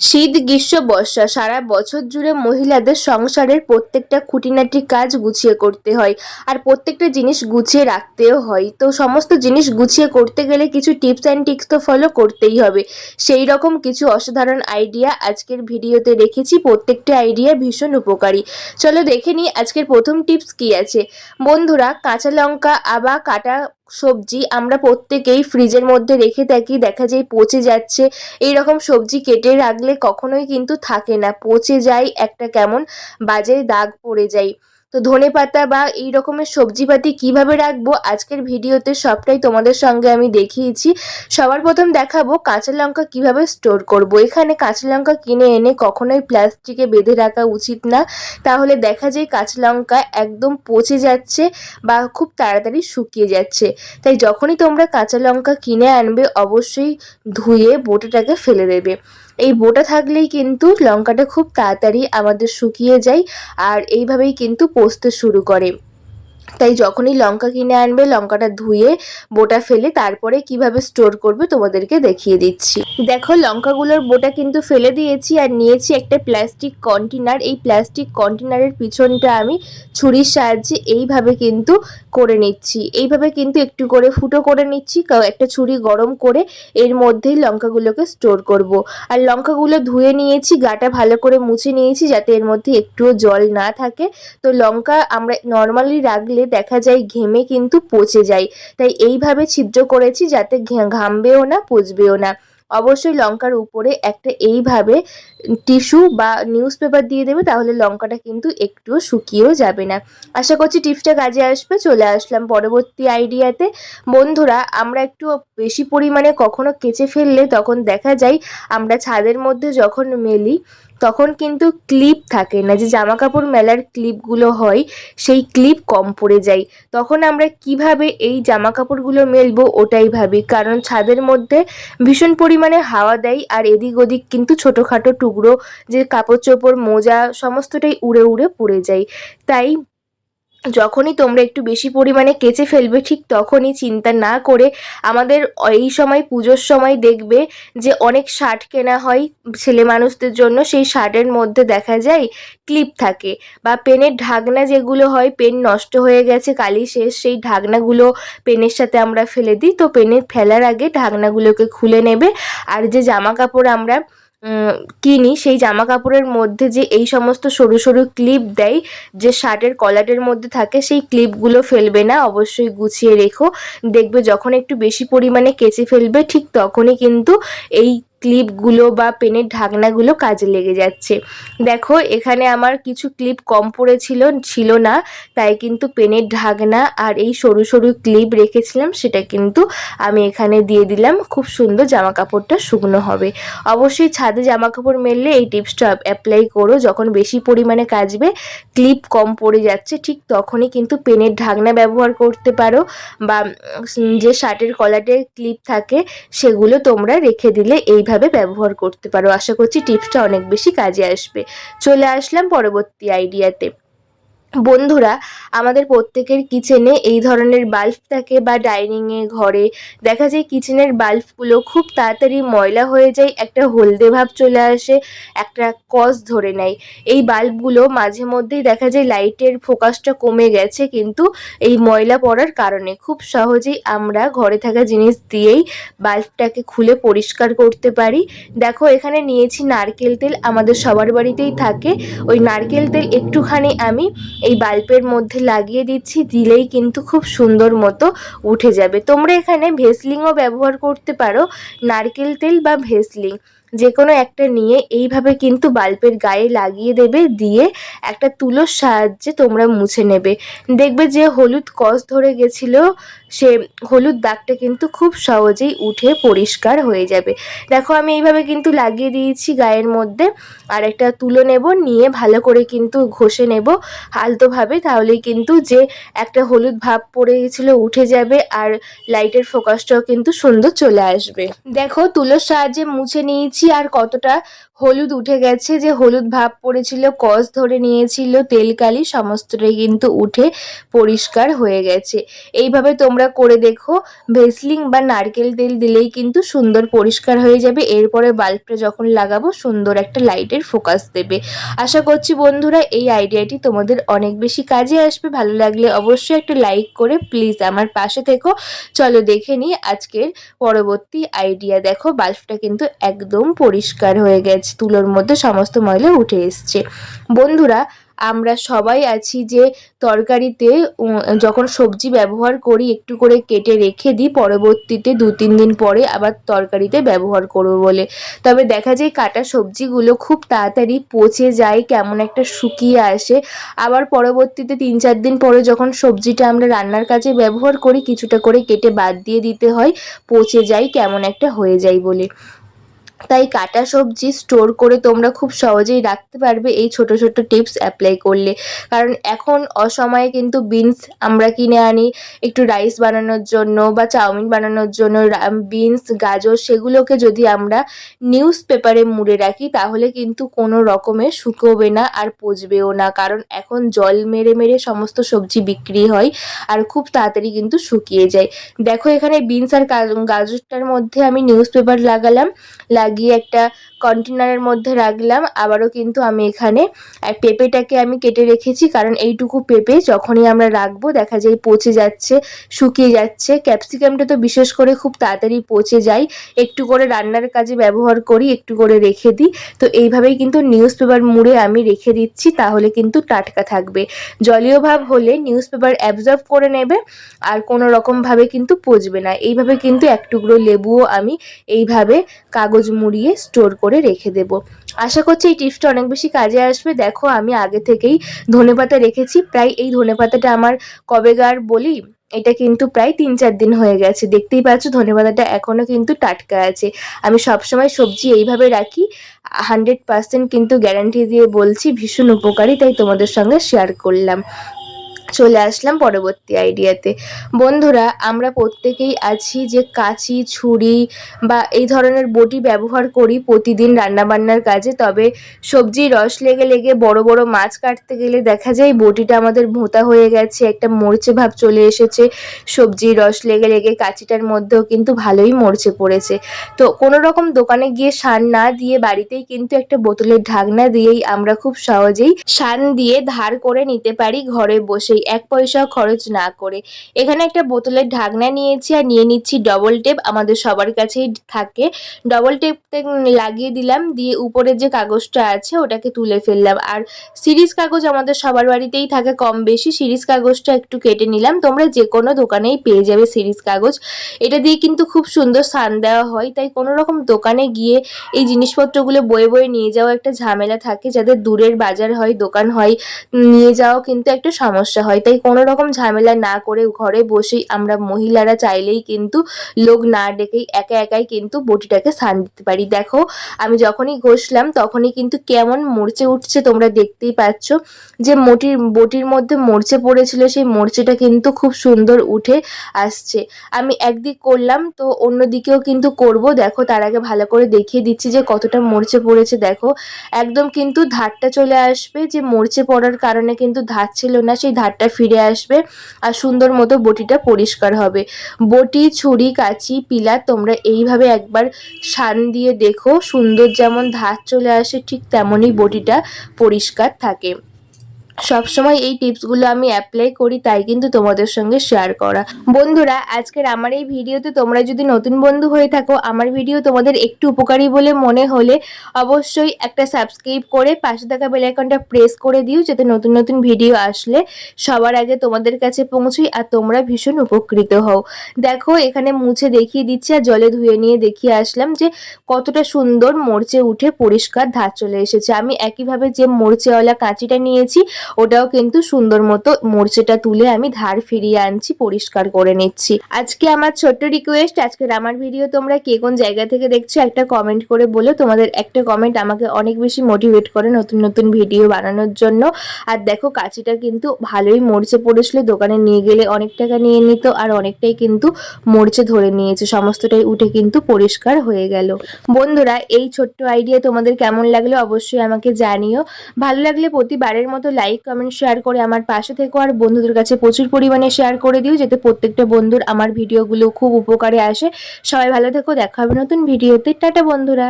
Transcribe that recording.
শীত, গ্রীষ্ম, বর্ষা সারা বছর জুড়ে মহিলাদের সংসারের প্রত্যেকটা খুঁটিনাটি কাজ গুছিয়ে করতে হয় আর প্রত্যেকটা জিনিস গুছিয়ে রাখতেও হয়। তো সমস্ত জিনিস গুছিয়ে করতে গেলে কিছু টিপস অ্যান্ড টিক্স তো ফলো করতেই হবে। সেই রকম কিছু অসাধারণ আইডিয়া আজকের ভিডিওতে রেখেছি। প্রত্যেকটা আইডিয়া ভীষণ উপকারী। চলো দেখে নিই আজকের প্রথম টিপস কি আছে। বন্ধুরা, কাঁচা লঙ্কা আবার কাটা সবজি আমরা প্রত্যেকেই ফ্রিজের মধ্যে রেখে থাকি, দেখা যায় পচে যাচ্ছে। এই রকম সবজি কেটে রাখলে কখনোই কিন্তু থাকে না। পচে যায়, একটা কেমন বাজে দাগ পড়ে যায়। তো ধনে পাতা বা এই রকমের সবজিপাতি কীভাবে রাখব? আজকের ভিডিওতে সবটাই তোমাদের সঙ্গে আমি দেখিয়েছি। সবার প্রথম দেখাবো কাঁচা লঙ্কা কীভাবে স্টোর করব। এখানে কাঁচা লঙ্কা কিনে এনে কখনোই প্লাস্টিকে বেঁধে রাখা উচিত না। তাহলে দেখা যায় কাঁচা লঙ্কা একদম পচে যাচ্ছে বা খুব তাড়াতাড়ি শুকিয়ে যাচ্ছে। তাই যখনই তোমরা কাঁচা লঙ্কা কিনে আনবে, অবশ্যই ধুয়ে বোটাটাকে ফেলে দেবে। এই বোটা থাকলেই কিন্তু লঙ্কাটা খুব তাড়াতাড়ি আমাদের শুকিয়ে যায়। আর এইভাবেই কিন্তু পোস্তে শুরু করে। তাই যখনই লঙ্কা কিনে আনবে, লঙ্কাটা ধুয়ে বোটা ফেলে তারপরে কীভাবে স্টোর করবে তোমাদেরকে দেখিয়ে দিচ্ছি। দেখো, লঙ্কাগুলোর বোটা কিন্তু ফেলে দিয়েছি আর নিয়েছি একটা প্লাস্টিক কন্টেনার এই প্লাস্টিক কন্টেনারের পিছনটা আমি ছুরির সাহায্যে এইভাবে কিন্তু করে নিচ্ছি। এইভাবে কিন্তু একটু করে ফুটো করে নিচ্ছি একটা ছুরি গরম করে এর মধ্যেই লঙ্কাগুলোকে স্টোর করব। আর লঙ্কাগুলো ধুয়ে নিয়েছি, গাটা ভালো করে মুছে নিয়েছি যাতে এর মধ্যে একটুও জল না থাকে। তো লঙ্কা আমরা নর্মালি রাখলে দেখা যায় ঘেমে কিন্তু পচে যায়। তাই এইভাবে ছিদ্র করেছি যাতে ঘামবেও না, পচবেও না। অবশ্যই লঙ্কার উপরে একটা এইভাবে টিস্যু বা নিউজ পেপার দিয়ে দেবে, তাহলে লঙ্কাটা কিন্তু একটুও শুকিয়েও যাবে না। আশা করছি টিপসটা কাজে আসবে, চলে আসলাম পরবর্তী আইডিয়াতে। বন্ধুরা, আমরা একটু বেশি পরিমাণে কখনো কেচে ফেললে তখন দেখা যায় আমরা ছাদের মধ্যে যখন মেলি তখন কিন্তু ক্লিপ থাকে না, যে জামা কাপড় মেলার ক্লিপগুলো হয়, সেই ক্লিপ কম পড়ে যায়। তখন আমরা কীভাবে এই জামা কাপড়গুলো মেলবো ওটাই ভাবি। কারণ ছাদের মধ্যে ভীষণ পরিমাণে হাওয়া দেয় আর এদিক ওদিক কিন্তু ছোটোখাটো টুকরো যে কাপড় চোপড় মোজা, সমস্তটাই উড়ে উড়ে পড়ে যায়। তাই যখনই তোমরা একটু বেশি পরিমাণে কেচে ফেলবে, ঠিক তখনই চিন্তা না করে আমাদের এই সময় পুজোর সময় দেখবে যে অনেক শার্ট কেনা হয় ছেলে মানুষদের জন্য। সেই শার্টের মধ্যে দেখা যায় ক্লিপ থাকে বা পেনের ঢাকনা যেগুলো হয়, পেন নষ্ট হয়ে গেছে, কালি শেষ, সেই ঢাকনাগুলো পেনের সাথে আমরা ফেলে দিই। তো পেনের ফেলার আগে ঢাকনাগুলোকে খুলে নেবে। আর যে জামা কাপড় আমরা কিনি সেই জামা কাপড়ের মধ্যে যে এই সমস্ত সরু সরু ক্লিপ দেয়, যে শার্টের কলারের মধ্যে থাকে, সেই ক্লিপগুলো ফেলবে না, অবশ্যই গুছিয়ে রেখো। দেখবে যখন একটু বেশি পরিমাণে কেচে ফেলবে, ঠিক তখনই কিন্তু এই ক্লিপগুলো বা পেনের ঢাকনাগুলো কাজে লেগে যাচ্ছে। দেখো, এখানে আমার কিছু ক্লিপ কম পড়েছিল, ছিল না, তাই কিন্তু পেনের ঢাকনা আর এই সরু সরু ক্লিপ রেখেছিলাম, সেটা কিন্তু আমি এখানে দিয়ে দিলাম। খুব সুন্দর জামা কাপড়টা শুকনো হবে। অবশ্যই ছাদে জামা কাপড় মেললে এই টিপসটা অ্যাপ্লাই করো। যখন বেশি পরিমাণে কাচবে ক্লিপ কম পড়ে যাচ্ছে, ঠিক তখনই কিন্তু পেনের ঢাকনা ব্যবহার করতে পারো বা যে শার্টের কলারের ক্লিপ থাকে, সেগুলো তোমরা রেখে দিলে এইভাবে এইভাবে ব্যবহার করতে পারো? আশা করছি টিপসটা অনেক বেশি কাজে আসবে। চলে আসলাম পরবর্তী আইডিয়াতে বন্ধুরা, আমাদের প্রত্যেকের কিচেনে এই ধরনের বাল্ব থাকে বা ডাইনিংয়ে, ঘরে। দেখা যায় কিচেনের বাল্বগুলো খুব তাড়াতাড়ি ময়লা হয়ে যায়, একটা হলদে ভাব চলে আসে, একটা কস ধরে নেয়। এই বাল্বগুলো মাঝে মধ্যেই দেখা যায় লাইটের ফোকাসটা কমে গেছে, কিন্তু এই ময়লা পড়ার কারণে খুব সহজেই আমরা ঘরে থাকা জিনিস দিয়েই বাল্বটাকে খুলে পরিষ্কার করতে পারি। দেখো, এখানে নিয়েছি নারকেল তেল, আমাদের সবার বাড়িতেই থাকে। ওই নারকেল তেল একটুখানি আমি এই বাল্পের মধ্যে লাগিয়ে দিচ্ছি, দিলেই কিন্তু খুব সুন্দর মতো উঠে যাবে। তোমরা এখানে ভেসলিংও ব্যবহার করতে পারো, নারকেল তেল বা ভেসলিং। যে কোনো একটা নিয়ে এইভাবে কিন্তু বাল্বের গায়ে লাগিয়ে দেবে, দিয়ে একটা তুলোর সাহায্যে তোমরা মুছে নেবে। দেখবে যে হলুদ কস ধরে গেছিল, সে হলুদ দাগটা কিন্তু খুব সহজেই উঠে পরিষ্কার হয়ে যাবে। দেখো আমি এইভাবে কিন্তু লাগিয়ে দিয়েছি গায়ের মধ্যে, আর একটা তুলো নেব, নিয়ে ভালো করে কিন্তু ঘষে নেব হালতোভাবে তাহলেই কিন্তু যে একটা হলুদ ভাব পড়ে গেছিল উঠে যাবে, আর লাইটের ফোকাসটাও কিন্তু সুন্দর চলে আসবে। দেখো তুলোর সাহায্যে মুছে নিয়েছি আর কতটা হলুদ উঠে গেছে যে হলুদ ভাব পড়েছিল, কস ধরে নিয়েছিল তেলকালি সমস্তটাই কিন্তু উঠে পরিষ্কার হয়ে গেছে। এইভাবে তোমরা করে দেখো, ভেসলিং বা নারকেল তেল দিলেই কিন্তু সুন্দর পরিষ্কার হয়ে যাবে, এরপরে বাল্বটা যখন লাগাবো সুন্দর একটা লাইটের ফোকাস দেবে। আশা করছি বন্ধুরা এই আইডিয়াটি তোমাদের অনেক বেশি কাজে আসবে, ভালো লাগলে অবশ্যই একটা লাইক করে প্লিজ আমার পাশে থেকো। চলো দেখে নিই আজকের পরবর্তী আইডিয়া। দেখো, বাল্বটা কিন্তু একদম পরিষ্কার হয়ে গেছে। তুলোর মধ্যে সমস্ত ময়লা উঠে এসছে। বন্ধুরা, আমরা সবাই আছি যে তরকারিতে যখন সবজি ব্যবহার করি, একটু করে কেটে রেখে দিই, পরবর্তীতে দু, তিন দিন পরে আবার তরকারিতে ব্যবহার করব বলে। তবে দেখা যায় কাটা সবজিগুলো খুব তাড়াতাড়ি পচে যায়, কেমন একটা শুকিয়ে আসে। আবার পরবর্তীতে তিন, চার দিন পরে যখন সবজিটা আমরা রান্নার কাজে ব্যবহার করি, কিছুটা করে কেটে বাদ দিয়ে দিতে হয়, পচে যায়, কেমন একটা হয়ে যায় বলে। তাই কাটা সবজি স্টোর করে তোমরা খুব সহজেই রাখতে পারবে এই ছোট ছোট টিপস অ্যাপ্লাই করলে। কারণ এখন অসময়ে কিন্তু বিনস আমরা কিনে আনি, একটু রাইস বানানোর জন্য বা চাউমিন বানানোর জন্য বিনস গাজর সেগুলোকে যদি আমরা নিউজ পেপারে মুড়ে রাখি, তাহলে কিন্তু কোনো রকমে শুকোবে না আর পচবেও না। কারণ এখন জল মেরে মেরে সমস্ত সবজি বিক্রি হয় আর খুব তাড়াতাড়ি কিন্তু শুকিয়ে যায়। দেখো এখানে বিনস আর গাজরটার মধ্যে আমি নিউজ পেপার লাগালাম লাগিয়ে একটা কন্টেনারের মধ্যে রাখলাম। আবারও কিন্তু আমি এখানে আর পেঁপেটাকে আমি কেটে রেখেছি, কারণ এইটুকু পেঁপে যখনই আমরা রাখব, দেখা যায় পচে যাচ্ছে, শুকিয়ে যাচ্ছে। ক্যাপসিকামটা তো বিশেষ করে খুব তাড়াতাড়ি পচে যায়। একটু করে রান্নার কাজে ব্যবহার করি, একটু করে রেখে দিই। তো এইভাবেই কিন্তু নিউজ পেপার মুড়ে আমি রেখে দিচ্ছি, তাহলে কিন্তু টাটকা থাকবে। জলীয় ভাব হলে নিউজ পেপার অ্যাবজর্ব করে নেবে, আর কোনো রকমভাবে কিন্তু পচবে না। এইভাবে কিন্তু এক টুকরো লেবুও আমি এইভাবে কাগজ মুড়িয়ে স্টোর করে রেখে দেব। আশা করছি এই টিপসটা অনেক বেশি কাজে আসবে। দেখো, আমি আগে থেকেই ধনেপাতা রেখেছি। প্রায় এই ধনেপাতাটা আমার কবেগার বলি, এটা কিন্তু প্রায় তিন চার দিন হয়ে গেছে। দেখতেই পাচ্ছ, ধনেপাতাটা এখনও কিন্তু টাটকা আছে। আমি সবসময় সবজি এইভাবে রাখি। হান্ড্রেড পার্সেন্ট কিন্তু গ্যারান্টি দিয়ে বলছি, ভীষণ উপকারী, তাই তোমাদের সঙ্গে শেয়ার করলাম। চলে আসলাম পরবর্তী আইডিয়াতে। বন্ধুরা, আমরা প্রত্যেকেই আছি যে কাঁচি, ছুরি বা এই ধরনের বটি ব্যবহার করি প্রতিদিন রান্নাবান্নার কাজে। তবে সবজির রস লেগে লেগে বড় বড় মাছ কাটতে গেলে দেখা যায় বটিটা আমাদের ভোঁতা হয়ে গেছে, একটা মরচে ভাব চলে এসেছে। সবজির রস লেগে লেগে কাঁচিটার মধ্যেও কিন্তু ভালোই মরচে পড়েছে। তো কোনো রকম দোকানে গিয়ে সার না দিয়ে বাড়িতেই কিন্তু একটা বোতলের ঢাকনা দিয়েই আমরা খুব সহজেই সান দিয়ে ধার করে নিতে পারি ঘরে বসেই এক পয়সাও খরচ না করে। এখানে একটা বোতলের ঢাকনা নিয়েছি আর নিয়ে নিচ্ছি ডবল টেপ আমাদের সবার কাছেই থাকে। ডবল টেপ লাগিয়ে দিলাম, দিয়ে উপরে যে কাগজটা আছে ওটাকে তুলে ফেললাম। আর সিরিজ কাগজ আমাদের সবার বাড়িতেই থাকে, কম বেশি সিরিজ কাগজটা একটু কেটে নিলাম। তোমরা যে কোনো দোকানেই পেয়ে যাবে সিরিজ কাগজ। এটা দিয়ে কিন্তু খুব সুন্দর সান দেওয়া হয়। তাই কোনো রকম দোকানে গিয়ে এই জিনিসপত্রগুলো বয়ে বয়ে নিয়ে যাওয়া একটা ঝামেলা থাকে। যাদের দূরের বাজার হয়, দোকান হয়, নিয়ে যাওয়াও কিন্তু একটা সমস্যা হয়। তাই কোনো রকম ঝামেলা না করে ঘরে বসেই আমরা মহিলারা চাইলেই কিন্তু লোক না ডেকেই একা একাই কিন্তু বটিটাকে সান দিতে পারি। দেখো, আমি যখনই ঘষলাম তখনই কিন্তু কেমন মরচে উঠছে তোমরা দেখতেই পাচ্ছ। যে মোটির, বটির মধ্যে মরচে পড়েছিল সেই মরচেটা কিন্তু খুব সুন্দর উঠে আসছে। আমি একদিক করলাম তো অন্য দিকেও কিন্তু করব। দেখো, তার আগে ভালো করে দেখিয়ে দিচ্ছি যে কতটা মরচে পড়েছে। দেখো, একদম কিন্তু ধারটা চলে আসবে যে মরচে পড়ার কারণে কিন্তু ধার ছিল না। সেই ধারটা ফিরে আসবে আর সুন্দর মতো বটিটা পরিষ্কার হবে। বটি, ছুরি, কাচি, পিলার তোমরা এইভাবে একবার সান দিয়ে দেখো। সুন্দর যেমন ধার চলে আসে ঠিক তেমনই বটিটা পরিষ্কার থাকে। সবসময় এই টিপসগুলো আমি অ্যাপ্লাই করি, তাই কিন্তু তোমাদের সঙ্গে শেয়ার করা। বন্ধুরা, আজকের আমার এই ভিডিওতে তোমরা যদি নতুন বন্ধু হয়ে থাকো, আমার ভিডিও তোমাদের একটু উপকারী বলে মনে হলে অবশ্যই একটা সাবস্ক্রাইব করে পাশে থাকা বেল আইকনটা প্রেস করে দিও, যাতে নতুন নতুন ভিডিও আসলে সবার আগে তোমাদের কাছে পৌঁছই আর তোমরা ভীষণ উপকৃত হও। দেখো, এখানে মুছে দেখিয়ে দিচ্ছি আর জলে ধুয়ে নিয়ে দেখিয়ে আসলাম যে কতটা সুন্দর মরচে উঠে পরিষ্কার ধার চলে এসেছে। আমি একইভাবে যে মরচেওয়ালা কাঁচিটা নিয়েছি ওটাও কিন্তু সুন্দর মতো মরচেটা তুলে আমি ধার ফিরিয়ে আনছি, পরিষ্কার করে নিচ্ছি। আজকে আমার ছোট্ট রিকোয়েস্ট আজকের আমার ভিডিও তোমরা কে কোন জায়গা থেকে দেখছ একটা কমেন্ট করে বলো। তোমাদের একটা কমেন্ট আমাকে অনেক বেশি মোটিভেট করে নতুন নতুন ভিডিও বানানোর জন্য। আর দেখো কাঁচিটা কিন্তু ভালোই মরচে পড়েছিল, দোকানে নিয়ে গেলে অনেক টাকা নিয়ে নিত আর অনেকটাই কিন্তু মরচে ধরে নিয়েছে, সমস্তটাই উঠে কিন্তু পরিষ্কার হয়ে গেল। বন্ধুরা, এই ছোট্ট আইডিয়া তোমাদের কেমন লাগল অবশ্যই আমাকে জানিও। ভালো লাগলে প্রতিবারের মতো লাইক কমেন্ট শেয়ার করে আমার পাশে থেকো। আর বন্ধুদের কাছে প্রচুর পরিমাণে শেয়ার করে দিও, যাতে প্রত্যেকটা বন্ধুর আমার ভিডিওগুলো খুব উপকারে আসে। সবাই ভালো থেকো, দেখা হবে নতুন ভিডিওতে টাটা বন্ধুরা।